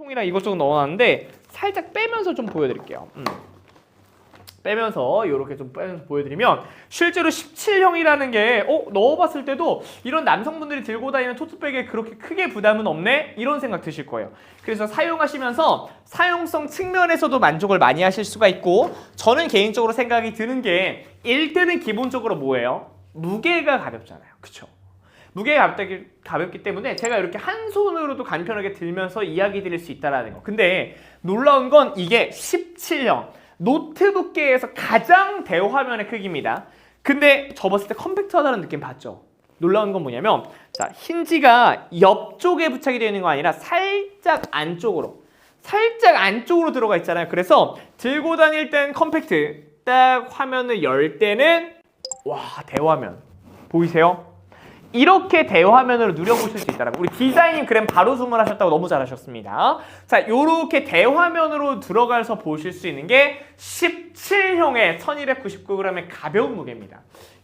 통이랑 이것저것 넣어놨는데 살짝 빼면서 좀 보여드릴게요. 음. 빼면서 이렇게 좀 빼면서 보여드리면 실제로 17형이라는 게 어, 넣어봤을 때도 이런 남성분들이 들고 다니는 토트백에 그렇게 크게 부담은 없네 이런 생각 드실 거예요. 그래서 사용하시면서 사용성 측면에서도 만족을 많이 하실 수가 있고 저는 개인적으로 생각이 드는 게 1등은 기본적으로 뭐예요? 무게가 가볍잖아요. 그쵸? 무게가 가볍기, 때문에 제가 이렇게 한 손으로도 간편하게 들면서 이야기 드릴 수 있다라는 거. 근데 놀라운 건 이게 17형. 노트북계에서 가장 대화면의 크기입니다. 근데 접었을 때 컴팩트하다는 느낌 봤죠? 놀라운 건 뭐냐면 자 힌지가 옆쪽에 부착이 되어 있는 거 아니라 살짝 안쪽으로 살짝 안쪽으로 들어가 있잖아요. 그래서 들고 다닐 땐 컴팩트 딱 화면을 열 때는 와 대화면 보이세요? 이렇게 대화면으로 누려보실 수 있다는 거. 우리 디자인 그램 바로 주문하셨다고 너무 잘하셨습니다. 자, 이렇게 대화면으로 들어가서 보실 수 있는 게 17형의 1299g의 가벼운 무게입니다.